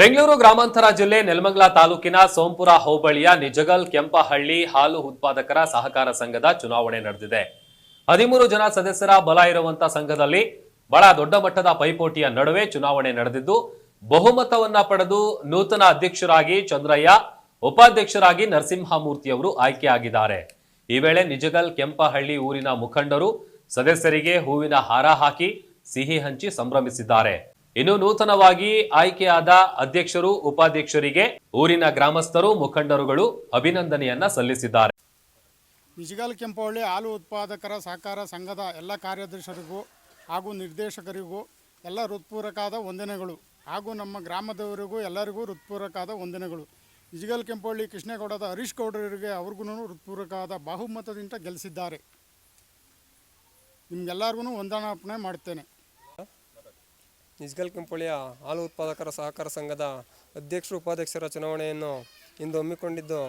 ಬೆಂಗಳೂರು ಗ್ರಾಮಾಂತರ ಜಿಲ್ಲೆ ನೆಲಮಂಗಲ ತಾಲೂಕಿನ ಸೋಂಪುರ ಹೋಬಳಿಯ ನಿಜಗಲ್ ಕೆಂಪಹಳ್ಳಿ ಹಾಲು ಉತ್ಪಾದಕರ ಸಹಕಾರ ಸಂಘದ ಚುನಾವಣೆ ನಡೆದಿದೆ. ಹದಿಮೂರು ಜನ ಸದಸ್ಯರ ಬಲ ಇರುವಂತಹ ಸಂಘದಲ್ಲಿ ಬಹಳ ದೊಡ್ಡ ಮಟ್ಟದ ಪೈಪೋಟಿಯ ನಡುವೆ ಚುನಾವಣೆ ನಡೆದಿದ್ದು, ಬಹುಮತವನ್ನ ಪಡೆದು ನೂತನ ಅಧ್ಯಕ್ಷರಾಗಿ ಚಂದ್ರಯ್ಯ, ಉಪಾಧ್ಯಕ್ಷರಾಗಿ ನರಸಿಂಹಮೂರ್ತಿಯವರು ಆಯ್ಕೆಯಾಗಿದ್ದಾರೆ. ಈ ವೇಳೆ ನಿಜಗಲ್ ಕೆಂಪಹಳ್ಳಿ ಊರಿನ ಮುಖಂಡರು ಸದಸ್ಯರಿಗೆ ಹೂವಿನ ಹಾರ ಹಾಕಿ ಸಿಹಿ ಹಂಚಿ ಸಂಭ್ರಮಿಸಿದ್ದಾರೆ. ಇನ್ನು ನೂತನವಾಗಿ ಆಯ್ಕೆಯಾದ ಅಧ್ಯಕ್ಷರು, ಉಪಾಧ್ಯಕ್ಷರಿಗೆ ಊರಿನ ಗ್ರಾಮಸ್ಥರು, ಮುಖಂಡರುಗಳು ಅಭಿನಂದನೆಯನ್ನ ಸಲ್ಲಿಸಿದ್ದಾರೆ. ನಿಜಗಲ್ ಕೆಂಪವಳ್ಳಿ ಹಾಲು ಉತ್ಪಾದಕರ ಸಹಕಾರ ಸಂಘದ ಎಲ್ಲ ಕಾರ್ಯದರ್ಶರಿಗೂ ಹಾಗೂ ನಿರ್ದೇಶಕರಿಗೂ ಎಲ್ಲ ಹೃತ್ಪೂರ್ವಕಾದ ವಂದನೆಗಳು. ಹಾಗೂ ನಮ್ಮ ಗ್ರಾಮದವರಿಗೂ ಎಲ್ಲರಿಗೂ ಹೃತ್ಪೂರ್ವಕಾದ ವಂದನೆಗಳು. ನಿಜಗಲ್ ಕೆಂಪೊಳ್ಳಿ ಕೃಷ್ಣೇಗೌಡದ ಹರೀಶ್ ಗೌಡರಿಗೆ ಅವ್ರಿಗೂ ಹೃತ್ಪೂರ್ವಕವಾದ ಬಹುಮತದಿಂದ ಗೆಲ್ಲಿಸಿದ್ದಾರೆ. ನಿಮ್ಗೆಲ್ಲರಿಗೂ ವಂದನಾರ್ಪಣೆ ಮಾಡ್ತೇನೆ. ನಿಜ್ಗಲ್ ಕೆಂಪೊಳಿಯ ಹಾಲು ಉತ್ಪಾದಕರ ಸಹಕಾರ ಸಂಘದ ಅಧ್ಯಕ್ಷರು ಉಪಾಧ್ಯಕ್ಷರ ಚುನಾವಣೆಯನ್ನು ಇಂದು ಹಮ್ಮಿಕೊಂಡಿದ್ದು,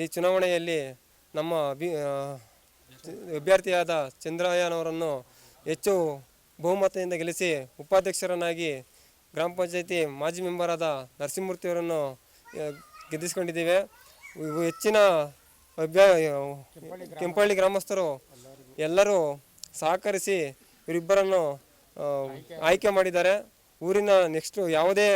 ಈ ಚುನಾವಣೆಯಲ್ಲಿ ನಮ್ಮ ಅಭಿ ಅಭ್ಯರ್ಥಿಯಾದ ಚಂದ್ರಯ್ಯನವರನ್ನು ಹೆಚ್ಚು ಬಹುಮತದಿಂದ ಗೆಲ್ಲಿಸಿ ಉಪಾಧ್ಯಕ್ಷರನ್ನಾಗಿ ಗ್ರಾಮ ಪಂಚಾಯಿತಿ ಮಾಜಿ ಮೆಂಬರಾದ ನರಸಿಂಹಮೂರ್ತಿಯವರನ್ನು ಗೆದ್ದಿಸಿಕೊಂಡಿದ್ದೇವೆ. ಹೆಚ್ಚಿನ ಅಭ್ಯ ಕೆಂಪಳ್ಳಿ ಗ್ರಾಮಸ್ಥರು ಎಲ್ಲರೂ ಸಹಕರಿಸಿ ಇವರಿಬ್ಬರನ್ನು ಆಯ್ಕೆ ಮಾಡಿದ್ದಾರೆ. ಊರಿನ ನೆಕ್ಸ್ಟ್ ಯಾವುದೇ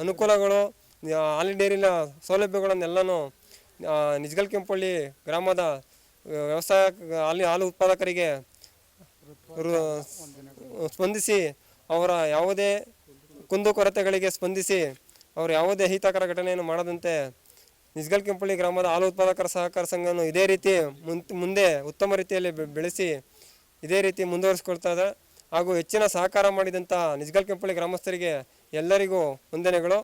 ಅನುಕೂಲಗಳು ಆ, ಹಾಲಿನ ಡೈರಿನ ಸೌಲಭ್ಯಗಳನ್ನೆಲ್ಲನೂ ನಿಜ್ಗಲ್ ಕೆಂಪಳ್ಳಿ ಗ್ರಾಮದ ವ್ಯವಸಾಯ ಹಾಲು ಹಾಲು ಉತ್ಪಾದಕರಿಗೆ ಸ್ಪಂದಿಸಿ ಅವರ ಯಾವುದೇ ಕುಂದುಕೊರತೆಗಳಿಗೆ ಸ್ಪಂದಿಸಿ ಅವರು ಯಾವುದೇ ಹಿತಕರ ಘಟನೆಯನ್ನು ಮಾಡದಂತೆ ನಿಜ್ಗಲ್ ಕೆಂಪಳ್ಳಿ ಗ್ರಾಮದ ಹಾಲು ಉತ್ಪಾದಕರ ಸಹಕಾರ ಸಂಘವನ್ನು ಇದೇ ರೀತಿ ಮುಂದೆ ಉತ್ತಮ ರೀತಿಯಲ್ಲಿ ಬೆಳೆಸಿ ಇದೇ ರೀತಿ ಮುಂದುವರಿಸ್ಕೊಳ್ತಾ ಇದೆ ಹಾಗೂ ಹೆಚ್ಚಿನ ಸಹಕಾರ ಮಾಡಿದಂಥ ನಿಜ್ಗಲ್ ಕೆಂಪಳ್ಳಿ ಗ್ರಾಮಸ್ಥರಿಗೆ ಎಲ್ಲರಿಗೂ ವಂದನೆಗಳು.